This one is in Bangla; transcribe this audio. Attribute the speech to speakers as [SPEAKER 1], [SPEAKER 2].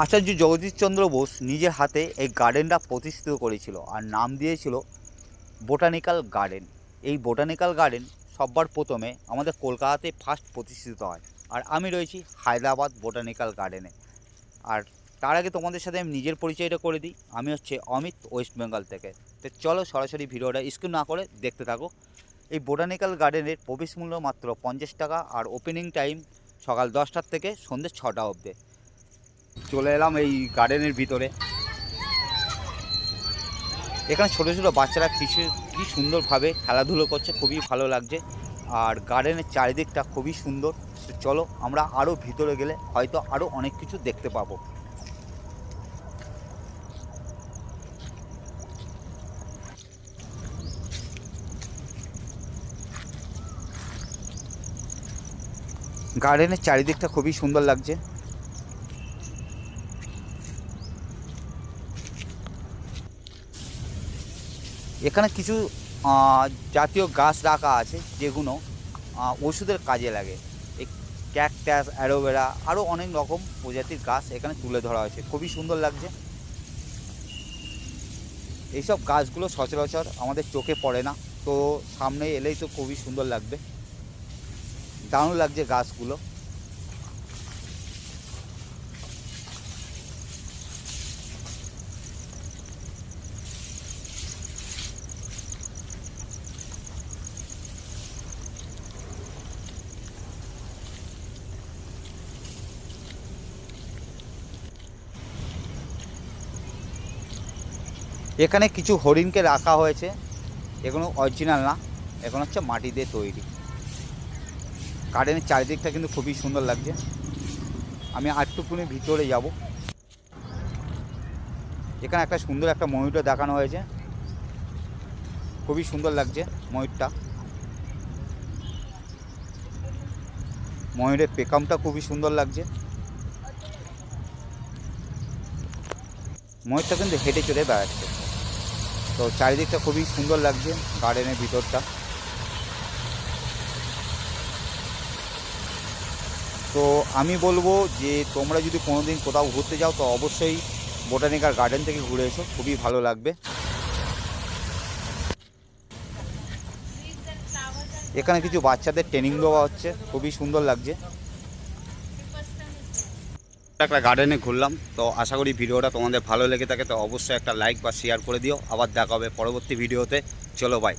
[SPEAKER 1] আচার্য জগদীশচন্দ্র বোস নিজের হাতে এই গার্ডেনটা প্রতিষ্ঠিত করেছিল আর নাম দিয়েছিল বোটানিক্যাল গার্ডেন। এই বোটানিক্যাল গার্ডেন সব্বার প্রথমে আমাদের কলকাতাতে ফার্স্ট প্রতিষ্ঠিত হয় আর আমি রয়েছি হায়দ্রাবাদ বোটানিক্যাল গার্ডেনে। আর তার আগে তোমাদের সাথে আমি নিজের পরিচয়টা করে দিই, আমি হচ্ছে অমিত ওয়েস্ট বেঙ্গল থেকে। তো চলো সরাসরি ভিডিওটা স্কিপ না করে দেখতে থাকো। এই বোটানিক্যাল গার্ডেনের প্রবেশ মূল্য মাত্র পঞ্চাশ টাকা আর ওপেনিং টাইম সকাল দশটার থেকে সন্ধ্যে ছটা অবধি। চলে এলাম এই গার্ডেনের ভিতরে। এখানে ছোটো ছোটো বাচ্চারা কিছু, কি সুন্দরভাবে খেলাধুলো করছে, খুবই ভালো লাগছে। আর গার্ডেনের চারিদিকটা খুবই সুন্দর। চলো আমরা আরও ভিতরে গেলে হয়তো আরও অনেক কিছু দেখতে পাবো। গার্ডেনের চারিদিকটা খুবই সুন্দর লাগছে। এখানে কিছু জাতীয় গাছ রাখা আছে যেগুলো ওষুধের কাজে লাগে। এই ক্যাকটাস, অ্যালোভেরা আরও অনেক রকম প্রজাতির গাছ এখানে তুলে ধরা হয়েছে। খুবই সুন্দর লাগছে। এইসব গাছগুলো সচরাচর আমাদের চোখে পড়ে না, তো সামনে এলেই তো খুবই সুন্দর লাগবে। দারুণ লাগছে গাছগুলো। এখানে কিছু হরিণকে রাখা হয়েছে। এগুলো অরিজিনাল না এখন হচ্ছে মাটি দিয়ে তৈরি। গার্ডেনের চারিদিকটা কিন্তু খুবই সুন্দর লাগছে। আমি আটটুকুনি ভিতরে যাব। এখানে একটা সুন্দর একটা ময়ূরটা দেখানো হয়েছে। খুবই সুন্দর লাগছে ময়ূরটা। ময়ূরের পেকামটা খুবই সুন্দর লাগছে। ময়ূরটা কিন্তু হেঁটে চলে বেড়াচ্ছে। তো চারিদিকটা খুবই সুন্দর লাগছে গার্ডেনের ভিতরটা। তো আমি বলব যে তোমরা যদি কোনোদিন কোথাও ঘুরতে যাও, তো অবশ্যই বোটানিকার গার্ডেন থেকে ঘুরে এসো, খুবই ভালো লাগবে। এখানে কিছু বাচ্চাদের ট্রেনিং দেওয়া হচ্ছে, খুবই সুন্দর লাগছে। একটা গার্ডেনে ঘুরলাম। তো আশা করি ভিডিওটা তোমাদের ভালো লেগে থাকে, তো অবশ্যই একটা লাইক বা শেয়ার করে দিও। আবার দেখা হবে পরবর্তী ভিডিওতে চলো বাই